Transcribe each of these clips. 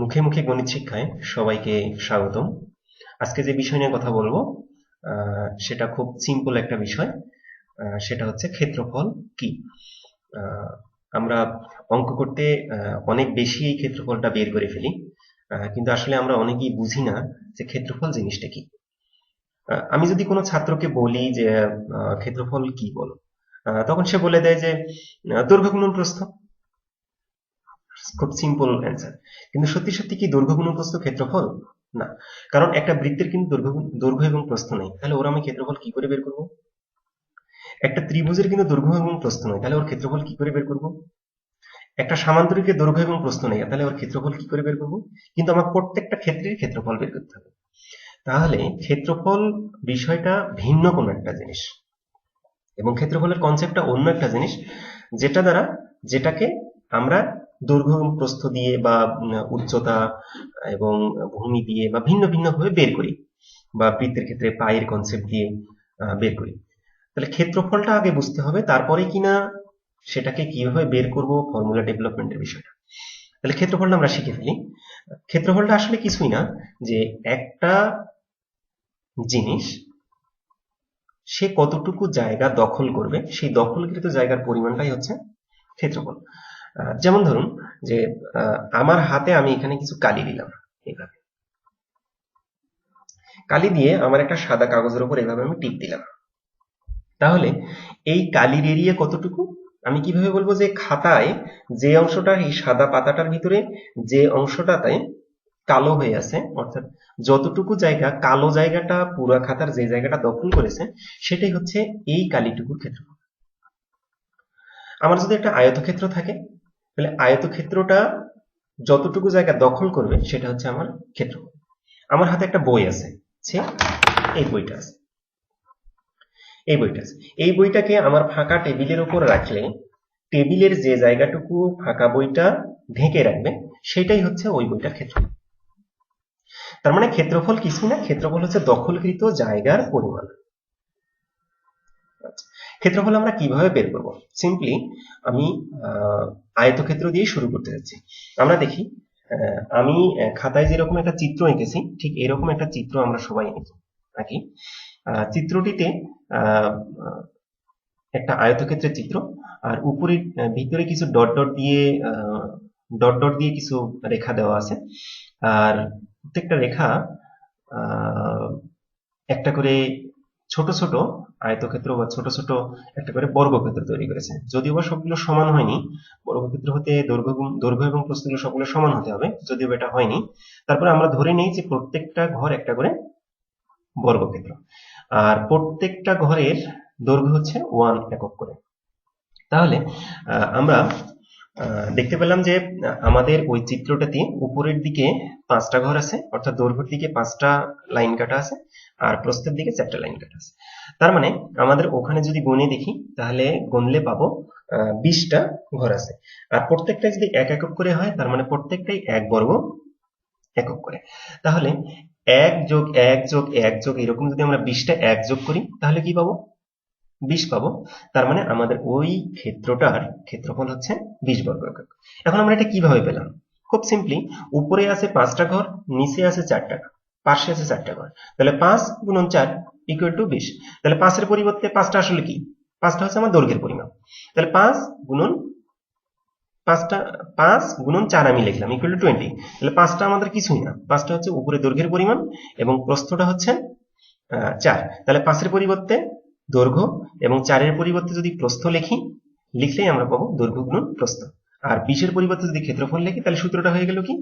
মুখে মুখে গণিত শিক্ষায় সবাইকে স্বাগতম। আজকে যে বিষয় নিয়ে কথা বলব সেটা খুব সিম্পল একটা বিষয় সেটা হচ্ছে ক্ষেত্রফল কি? আমরা অঙ্ক করতে অনেক বেশি এই ক্ষেত্রফলটা বের করে ফেলি কিন্তু আসলে আমরা অনেকেই বুঝি না যে ক্ষেত্রফল জিনিসটা কি। আমি যদি কোনো ছাত্রকে বলি যে ক্ষেত্রফল কি বলো তখন সে বলে দেয় যে দৈর্ঘ্য গুণন প্রস্থ খুব সিম্পল অ্যান্সার কিন্তু সত্যি সত্যি কি দৈর্ঘ্য গুণন প্রস্থ ক্ষেত্রফল? না। কারণ একটা বৃত্তের কিন্তু দৈর্ঘ্য দৈর্ঘ্য এবং প্রস্থ নেই। তাহলে ওর আমি ক্ষেত্রফল কি করে বের করব? একটা ত্রিভুজের কিন্তু দৈর্ঘ্য এবং প্রস্থ নেই। তাহলে ওর ক্ষেত্রফল কি করে বের করব? একটা সামান্তরিকের দৈর্ঘ্য এবং প্রস্থ নেই। তাহলে ওর ক্ষেত্রফল কি করে বের করব? কিন্তু আমার প্রত্যেকটা ক্ষেত্রের ক্ষেত্রফল বের করতে হবে। তাহলে ক্ষেত্রফল বিষয়টা ভিন্ন কোনো একটা জিনিস। এবং ক্ষেত্রফলের কনসেপ্টটা অন্য একটা জিনিস, যেটা দ্বারা যেটাকে আমরা এবং প্রস্থ দিয়ে বা উচ্চতা এবং ভূমি দিয়ে বা ভিন্ন ভিন্ন ভাবে বের করি বা বৃত্তের ক্ষেত্রে পায়ের কনসেপ্ট দিয়ে বের করি। তাহলে ক্ষেত্রফলটা আগে বুঝতে হবে, তারপরে কিনা সেটাকে কীভাবে বের করব ফর্মুলা ডেভেলপমেন্টের বিষয়টা। তাহলে ক্ষেত্রফলটা আমরা শিখে ফেলি। ক্ষেত্রফলটা আসলে কিছুই না, যে একটা জিনিস সে কতটুকু জায়গা দখল করবে, সেই দখলকৃত জায়গার পরিমাণটাই হচ্ছে ক্ষেত্রফল। যেমন ধরুন যে আমার হাতে আমি এখানে কিছু কালি দিলাম এইভাবে। কালি দিয়ে আমার একটা সাদা কাগজের উপর এভাবে আমি টিপ দিলাম। তাহলে এই কালির এরিয়া কতটুকু? আমি কীভাবে বলব যে খাতায় যে অংশটা, এই সাদা পাতাটার ভিতরে যে অংশটাতে কালো হয়ে আছে, অর্থাৎ যতটুকু জায়গা, কালো জায়গাটা, পুরো খাতার যে জায়গাটা দখল করেছে, সেটাই হচ্ছে এই কালিটুকুর ক্ষেত্রফল। আমার যদি একটা আয়তক্ষেত্র থাকে তাহলে আয়তক্ষেত্রটা যতটুকু জায়গা দখল করবে সেটা হচ্ছে আমার ক্ষেত্রফল। আমার হাতে একটা বই আছে এই বইটা আছে। এই বইটা আছে। এই বইটাকে আমার ফাঁকা টেবিলের উপর রাখলে টেবিলের যে জায়গাটুকু ফাঁকা বইটা ঢেকে রাখবে সেটাই হচ্ছে ওই বইটার ক্ষেত্র তার মানে ক্ষেত্রফল কিছুই না ক্ষেত্রফল হচ্ছে দখলকৃত জায়গার পরিমাণ। আচ্ছা, ক্ষেত্রফল আমরা কীভাবে বের করব? সিম্পলি আমি আয়তক্ষেত্র দিয়ে শুরু করতে যাচ্ছি। আমরা দেখি আমি খাতায় যেরকম একটা চিত্র এঁকেছি, ঠিক এরকম একটা চিত্র আমরা সবাই এঁকেছি, নাকি? চিত্রটিতে একটা আয়তক্ষেত্রের চিত্র, আর উপরে ভিতরে কিছু ডট ডট দিয়ে ডট ডট দিয়ে কিছু রেখা দেওয়া আছে। আর প্রত্যেকটা রেখা একটা করে ছোট ছোট আয়তক্ষেত্র বা ছোট ছোট একটা করে বর্গক্ষেত্র তৈরি করেছে। যদিও বা সবগুলো সমান হয়নি, বর্গক্ষেত্র হতে দৈর্ঘ্য এবং- দৈর্ঘ্য এবং প্রস্থগুলো সবগুলো সমান হতে হবে, যদিও এটা হয়নি। তারপরে আমরা ধরে নিই যে প্রত্যেকটা ঘর একটা করে বর্গক্ষেত্র। আর প্রত্যেকটা ঘরের দৈর্ঘ্য হচ্ছে ওয়ান একক করে। তাহলে আমরা দেখতে পেলাম যে, আমাদের ওই চিত্রটাতে উপরের দিকে পাঁচটা ঘর আছে, অর্থাৎ দৈর্ঘ্যের দিকে পাঁচটা লাইন কাটা আছে, আর প্রস্থের দিকে চারটা লাইন কাটা আছে। তার মানে আমাদের ওখানে যদি গুণে দেখি, তাহলে গুনলে পাবো বিশটা ঘর আছে। আর প্রত্যেকটা যদি এক একক করে হয়, তার মানে প্রত্যেকটাই এক বর্গ একক করে। তাহলে এক যোগ এক যোগ এক যোগ এরকম যদি আমরা বিশটা এক যোগ করি, তাহলে কি পাবো? বিশ পাবো। তার মানে আমাদের ওই ক্ষেত্রটার ক্ষেত্রফল হচ্ছে বিশ বর্গ একক এখন আমরা এটা কীভাবে পেলাম? খুব সিম্পলি উপরে আছে পাঁচটা ঘর, নিচে আছে চারটা পাশে আছে চারটা ঘর। তাহলে পাঁচ গুণন চার ইকুয়াল টু বিশ। তাহলে পাঁচের পরিবর্তে পাঁচটা আসলে কি? পাঁচটা হচ্ছে আমার দৈর্ঘ্যের পরিমাপ। তাহলে পাঁচ গুণন পাঁচটা, পাঁচ গুণন চার আমি লিখলাম ইকুয়াল টু টোয়েন্টি তাহলে পাঁচটা আমাদের কিছুই না। পাঁচটা হচ্ছে উপরে দৈর্ঘ্যের পরিমাণ এবং প্রস্থটা হচ্ছে চার। তাহলে পাঁচের পরিবর্তে দৈর্ঘ্য এবং চারের পরিবর্তে যদি প্রস্থ লিখি, লিখলেই আমরা পাবো দৈর্ঘ্য গুণ প্রস্থ। আর বিশের পরিবর্তে যদি ক্ষেত্রফল লিখি, তাহলে সূত্রটা হয়ে গেল কি?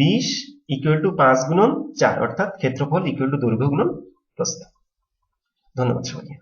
বিশ ইকুয়াল টু পাঁচ গুণন চার, অর্থাৎ ক্ষেত্রফল ইকুয়াল টু দৈর্ঘ্য গুণন প্রস্থ। ধন্যবাদ সবাইকে।